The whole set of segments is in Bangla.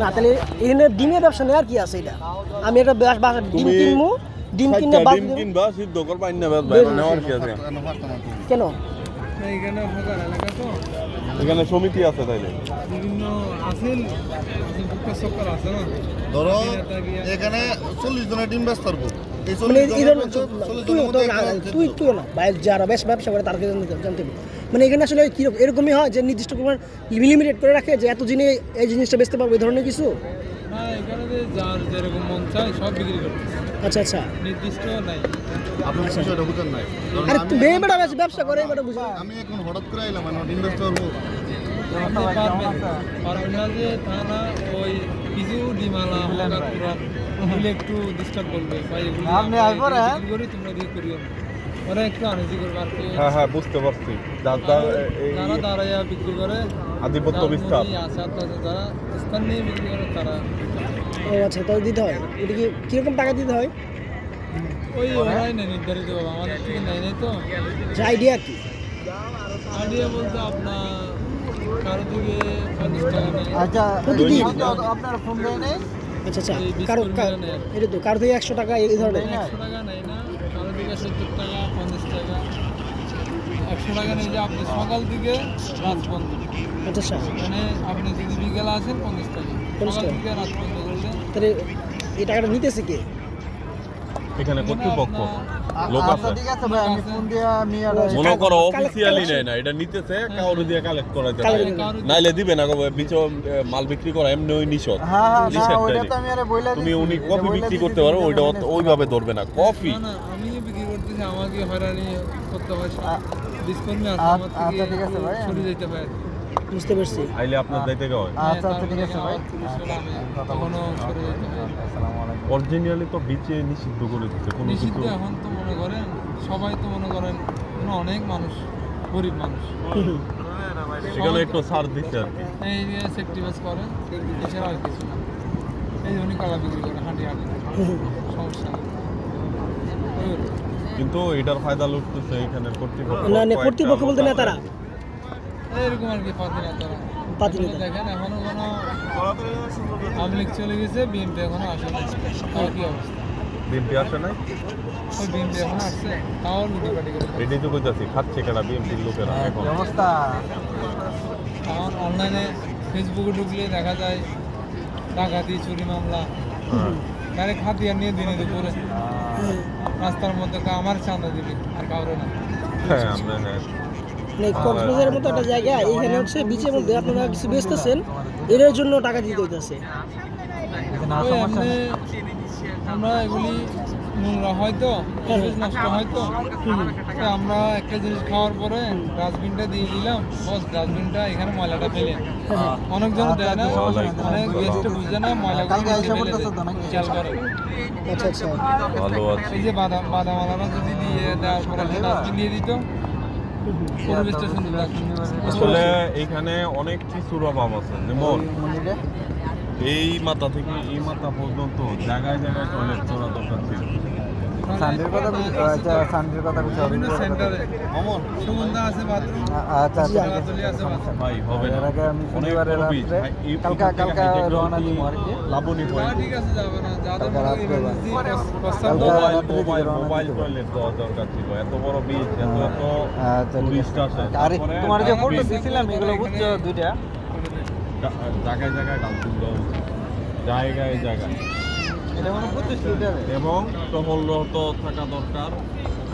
না তাহলে এখানে ডিমের ব্যবসা নেই আর কি আছে এটা? আমি একটা ডিম কিনবো ডিম কিনে ডিম কিনবা সিদ্ধ করবা কেন? এখানে ফাঁকা এলাকা তো? এখানে সমিতি আছে তাইলে? বিভিন্ন আসিল আসিল ফুটকা আছে না? ধরো এখানে চল্লিশ জনের ডিম ব্যস্ত মানে তুই তুই না যারা বেশ ব্যবসা করে জানতে মানে এখানে আসলে কি এরকমই হয় যে নির্দিষ্ট পরিমাণ লিমিটেড করে রাখে যে এত জিনিস এই জিনিসটা বেচতে পারব এই ধরনের কিছু? না এখানে যে যার যেরকম মন চায় সব বিক্রি করতে আচ্ছা আচ্ছা। নির্দিষ্ট নাই। আপনি বিষয়টা বুঝেন নাই। আরে আমি- বেটা ব্যবসা করে বুঝে আমি এখন হঠাৎ করে আমি আপনি পারবেন। পারবেন না যে তা না ওই কিছু ডিমালা হকার একটু ডিস্টার্ব করবে। বা এগুলো আপনি হ্যাঁ? তোমরা দিয়ে করিও ওরা একটু আনিজি করবে আর কি। হ্যাঁ হ্যাঁ বুঝতে পারছি। এই যারা দাঁড়াইয়া বিক্রি করে আধিপত্য বিস্তার। যারা স্থান নিয়ে বিক্রি করে তারা ও আচ্ছা তাহলে দিতে হয়? এটা কি কীরকম টাকা দিতে হয়? ওই ওরাই নেই নির্ধারিত ভাবে আমাদের থেকে নেয় নাই তো। আইডিয়া কি? আইডিয়া বলতে আপনার কারও আচ্ছা প্রতিদিন? আপনার ফোন দেয় নেই? আচ্ছা আচ্ছা কারও। এটা তো কারও থেকে একশো টাকা এই ধরনের। একশো টাকা নেয় না। সত্তর টাকা পঞ্চাশ টাকা একশো টাকা নেই যে আপনি সকাল থেকে রাত পর্যন্ত মানে আপনি যদি বিকেলে আসেন পঞ্চাশ টাকা সকাল থেকে রাত পর্যন্ত করলে তাহলে এই টাকাটা নিতেছে কে এখানে কর্তৃপক্ষ লোক আছে। আছে ভাই আমি ফোন দিয়ে আমি আর মনে করো অফিসিয়ালি নেয় না এটা নিতেছে কাউরে দিয়ে কালেক্ট করাইতে নাইলে দিবে না গো বিচ মাল বিক্রি করা এমনি ওই নিষদ হ্যাঁ, নিষেধ তুমি উনি কফি বিক্রি করতে পারো ওইটা ওইভাবে ধরবে না। কফি আমি আমাকে হয়রানি করতে হয় আমার থেকে ঠিক আছে ভাই, সরে যেতে পারে। বুঝতে পারছি। আইলে আপনার যাইতে হয় আচ্ছা আচ্ছা ঠিক আছে ভাই। সরে যেতে পারে অরিজিনালি তো বিচে নিষিদ্ধ করে দিচ্ছে কোনো কিছু নিষিদ্ধ এখন তো মনে করেন সবাই তো মনে করেন অনেক মানুষ গরিব মানুষ। সেখানে একটু ছাড় দিচ্ছে আর কি। এই যে সেফটি বাস করে এছাড়া আর কিছু না। এই উনি কলা বিক্রি করে হাঁটি হাঁটি। সমস্যা কিন্তু এটার ফায়দা লুটতেছে এখানে কর্তৃপক্ষ। না না কর্তৃপক্ষ বলতে লোক নেতারা এরকম আর কি পাতি না তারা। পাতি নেতা। দেখেন এখনও কোনো আওয়ামী লীগ চলে গেছে বিএনপি এখনও আসে না কি অবস্থা? বিএনপি আসে নাই? ওই বিএনপি এখনও আসছে তাও এটাই তো কইতাছি খাচ্ছে কেনা বিএনপির লোকেরা এখন? অবস্থা। এখন অনলাইনে ফেসবুকে ঢুকলে দেখা যায় ডাকাতি চুরি মামলা। হ্যাঁ। ডাইরেক্ট হাতিয়ার নিয়ে দিনে দুপুরে। রাস্তার মধ্যে কা- আমার চাঁদা দিবি আর কাউরে না। হ্যাঁ আমরা হ্যাঁ। মানে কক্সবাজারের মতো একটা জায়গা এখানে হচ্ছে বিচের মধ্যে আপনারা কিছু বেচতেছেন এর জন্য টাকা দিতে হইতেছে। আমরা এগুলি নোংরা হয়তো পরিবেশ নষ্ট হয়তো। তো আমরা একটা জিনিস খাওয়ার পরে ডাস্টবিনটা দিয়ে দিলাম বস ডাস্টবিনটা এখানে ময়লাটা ফেলে। অনেকজন দেয় না অনেক গেস্ট বুঝে না ময়লা খেয়াল করে। আচ্ছা আচ্ছা। ভালো আছে। এই যে বাদাম বাদামালারা যদি দিয়ে দেওয়ার পরে ডাস্টবিন দিয়ে দিত আসলে এখানে অনেক কিছুর অভাব আছে যেমন এই মাথা থেকে এই মাথা পর্যন্ত জায়গায় জায়গায় টয়লেট করা দরকার ছিল। সানডের কথা বলছি- আচ্ছা সানডের কথা বলছি বিভিন্ন সেন্টারে সুগন্ধা আছে বাথরুম আচ্ছা আচ্ছা ঠিক আছে গাছালি আছে বাথরুম ভাই হবে না। আগে আমি শনিবারে বড় beach। রাত্রে ভাই, এই কালকা কালকা রওনা দিব আর কি। লাবণী হ্যাঁ, পয়েন্ট ঠিক আছে যাবে না। যাদের মোবাইল মোবাইল টয়লেট দেওয়া দরকার ছিল। এত বড় বিচ এত এত আচ্ছা ঠিক টুরিস্ট আছে আসে। তোমার যে ডাস্টবিন- ফটো দিছিলাম এগুলো বুঝছ দুইটা? জায়গায় জায়গায় ডাস্টবিন দেওয়া উচিত জায়গায় জায়গায়। এটা মানে এবং টহলরত থাকা দরকার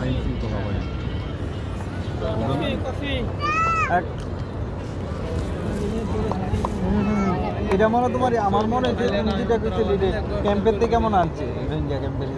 আইন শৃঙ্খলা বাহিনী। এক এটা মনে তোমার আমার মনে হচ্ছে তুমি যেটা কইছিলি যে ক্যাম্পের থেকে কেমন আনছে? রোহিঙ্গা ক্যাম্পের